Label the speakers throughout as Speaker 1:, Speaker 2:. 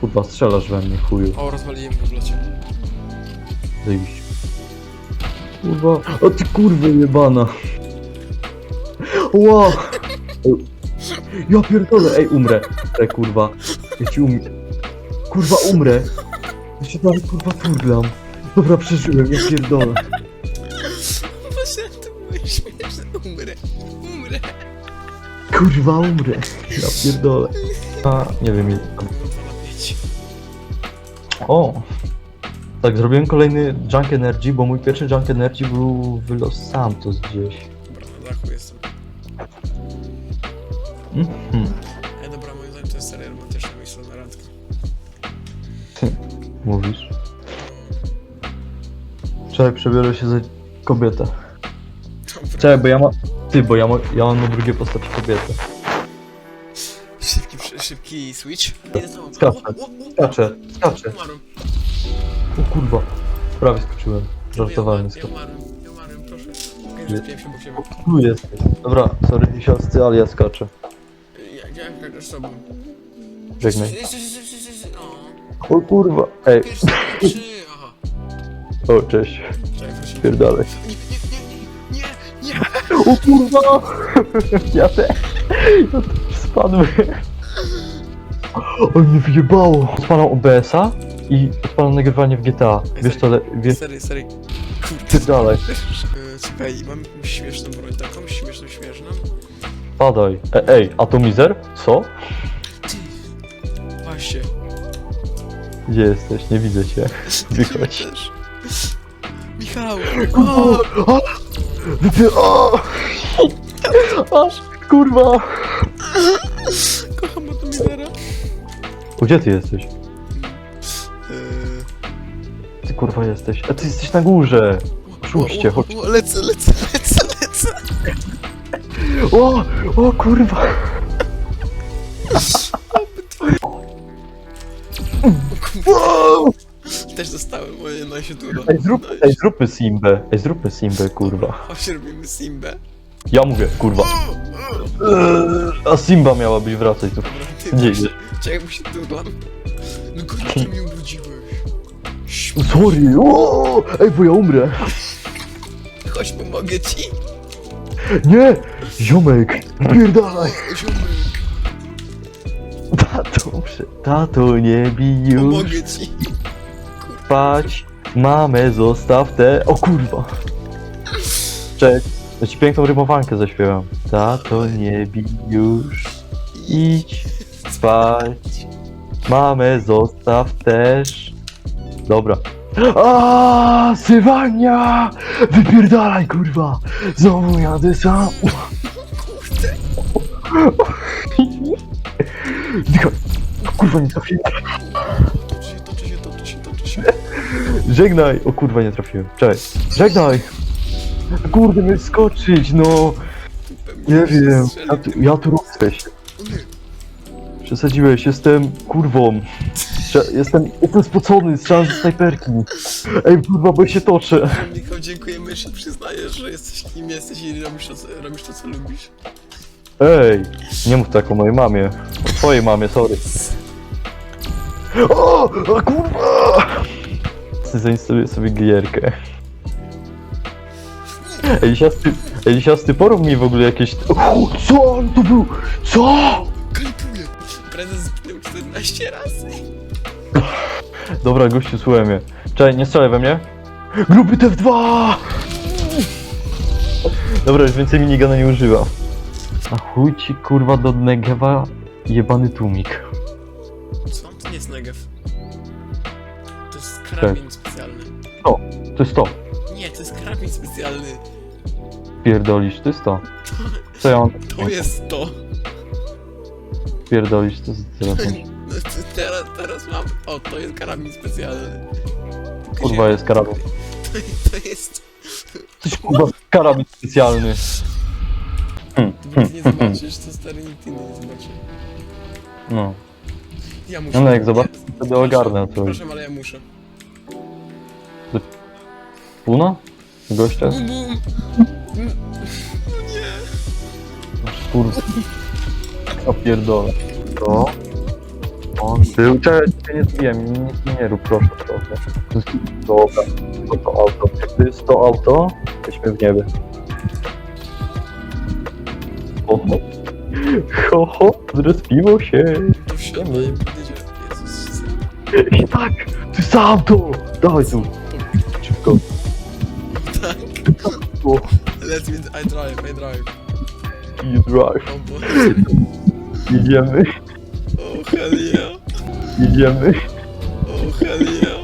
Speaker 1: Kurwa, strzelasz we mnie, chuju.
Speaker 2: O, rozwaliłem go w locie.
Speaker 1: Zajebiście. Kurwa, o ty kurwa jebana. Ła! Ja pierdolę, ej, umrę. Ej, kurwa. Ja ci um... Kurwa, umrę. Ja się dalej, kurwa, turlam. Dobra, przeżyłem, ja pierdolę. Kurwa, umrę. Ja pierdolę. A, nie wiem, ile...
Speaker 2: Na pięć.
Speaker 1: O! Tak, zrobiłem kolejny Junk Energy, bo mój pierwszy Junk Energy był w Los Santos gdzieś.
Speaker 2: Dobra, na dachu jestem.
Speaker 1: Mhm.
Speaker 2: Ej, dobra, moim zdaniem to jest seria romantyczna miejsce na randkę.
Speaker 1: Mówisz. Czekaj, przebiorę się za kobietę.
Speaker 2: Dobra.
Speaker 1: Czekaj, bo ja mam... Ty, bo ja, ma... ja mam na drugie postać kobietę.
Speaker 2: Szybki, przy- szybki switch.
Speaker 1: Skaczę, skaczę, skaczę.
Speaker 2: Umarłem.
Speaker 1: O kurwa. Prawie skoczyłem. Żartowałem,
Speaker 2: ja umarłem, ja umarłem, proszę. Okej, Zrespiłem się obok siebie.
Speaker 1: Tu jesteś. Dobra, sorry siostry, ale ja skaczę.
Speaker 2: Ja, ja, ja, ja z tobą.
Speaker 1: Żegnaj.
Speaker 2: O,
Speaker 1: kurwa. Ej.
Speaker 2: pierwszy, pierwszy, aha.
Speaker 1: O, cześć.
Speaker 2: Czekaj.
Speaker 1: Pierdalej.
Speaker 2: Nie, nie.
Speaker 1: O kurwa! Ja te... Ja te spadłem. O, mnie wyjebało. Odpalam OBS-a i odpalam nagrywanie w GTA. Wiesz co, le... wiesz...
Speaker 2: Sery, sery. Kurde.
Speaker 1: Ty dalej.
Speaker 2: E, mam jakąś śmieszną broń, taką śmieszną, śmieszną.
Speaker 1: Padaj. E, ej, atomizer? Co?
Speaker 2: Ty, właśnie.
Speaker 1: Gdzie jesteś? Nie widzę cię. Wychodź.
Speaker 2: Też. Michał!
Speaker 1: O! O! Ty, o! Aż, kurwa!
Speaker 2: Kocham Atomizera.
Speaker 1: O, gdzie ty jesteś?
Speaker 2: Eee,
Speaker 1: Ty kurwa jesteś. A ty jesteś na górze. Szóście,
Speaker 2: o,
Speaker 1: chodź.
Speaker 2: o, Lecę, lecę, lecę, lecę.
Speaker 1: O! O kurwa! Wow!
Speaker 2: Też dostałem, moje no się tu uda.
Speaker 1: Ej, zrób, ej, zróbmy Simbę. Ej, zróbmy Simbę, kurwa.
Speaker 2: Chodź, robimy Simbę.
Speaker 1: Ja mówię, kurwa. Eee, A Simba miała być wracać tu.
Speaker 2: Dobra, ty
Speaker 1: Gdzie idziesz?
Speaker 2: Czekaj, bo się turlam. No kurde, ty mnie ubrudziłeś. Śm-
Speaker 1: Sorry, o! Ej, bo ja umrę.
Speaker 2: Chodź, pomogę ci.
Speaker 1: Nie! Ziomek, pierdalaj.
Speaker 2: Ziomek,
Speaker 1: Tato, muszę- tato, nie bij już.
Speaker 2: pomogę ci.
Speaker 1: Spać, mamę zostaw te... O kurwa. Cześć. Ja ci piękną rymowankę zaśpiewam. Tato, nie bij już. Idź spać. Mamę zostaw też. Dobra. A, Sywania! Wypierdalaj, kurwa! Znowu jadę sam. Kurwa, nie trafiłem. Żegnaj! O kurwa, nie trafiłem. Cześć. Żegnaj! Kurde, mnie skoczyć, no. Nie
Speaker 2: się
Speaker 1: wiem. Ja tu, ja tu.
Speaker 2: O nie.
Speaker 1: Przesadziłeś, jestem kurwą. Jestem, jestem spocony, strzelam ze snajperki. Ej, kurwa, bo się toczę.
Speaker 2: Michał, dziękujemy, że przyznajesz, że jesteś kim jesteś i robisz to, co, robisz to, co lubisz.
Speaker 1: Ej, nie mów tak o mojej mamie. O twojej mamie, sorry. O, o kurwa! Zainstaluję sobie gierkę. Ej, siasty, ej, porób mi w ogóle jakieś... O, co on tu był? Co?
Speaker 2: Kalipuję. Prezes zginął 14 razy.
Speaker 1: Dobra, gościu, słuchaj mnie. Czekaj, nie strzelaj we mnie. Gruby TF2! Dobra, już więcej minigana nie używam. A chuj ci kurwa do Negewa jebany tłumik.
Speaker 2: Co? To nie jest Negev. To jest karabin specjalny.
Speaker 1: To jest to.
Speaker 2: Nie, to jest karabin specjalny.
Speaker 1: Pierdolisz, to jest to. Co ja mam?
Speaker 2: To jest to.
Speaker 1: Pierdolisz, to jest telefon.
Speaker 2: No, to teraz, teraz mam. O, to jest karabin specjalny. Tylko
Speaker 1: Kurwa
Speaker 2: się-
Speaker 1: jest karabin.
Speaker 2: To, to jest.
Speaker 1: Coś kurwa karabin specjalny.
Speaker 2: Ty nic nie zobaczysz, to stary nikt inny nie zobaczy.
Speaker 1: No.
Speaker 2: Ja muszę.
Speaker 1: No jak zobaczę, wtedy ogarnę coś.
Speaker 2: Przepraszam, ale ja muszę.
Speaker 1: Puna? Gościa?
Speaker 2: Bum, bum. Mm. No nie.
Speaker 1: Kurwa. Ja pierdolę. To. On był. Czekaj, cię nie zbiłem, nic mi nie rób, proszę, proszę. Dobra, to to auto. Jak to jest to auto, jesteśmy w niebie. Ho, ho. Ho, ho, zrespiło się.
Speaker 2: Wsiadaj i
Speaker 1: tak, to jest auto. Dawaj tu, szybko.
Speaker 2: Tak.
Speaker 1: O,
Speaker 2: Let me... I drive, I drive.
Speaker 1: you drive.
Speaker 2: O Boże.
Speaker 1: Idziemy,
Speaker 2: O hell yeah.
Speaker 1: idziemy.
Speaker 2: O hell yeah.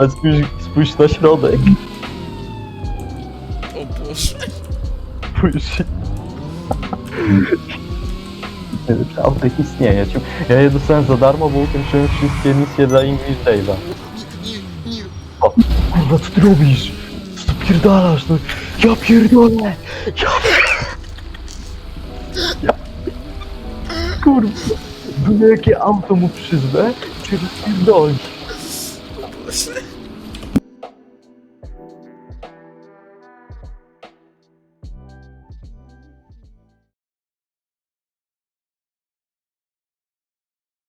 Speaker 1: A spójrz, spójrz na środek.
Speaker 2: O Boże.
Speaker 1: Spójrz. Auto istnieje. Ci- Ja je dostałem za darmo, bo ukończyłem wszystkie misje dla English Dave'a. Kurwa, co ty robisz? Co ty pierdalasz? No, ja pierdolę! Ja... ja... Kurwa, byle jakie auto mu przyzwę, czy rozpierdoli.
Speaker 2: Boże.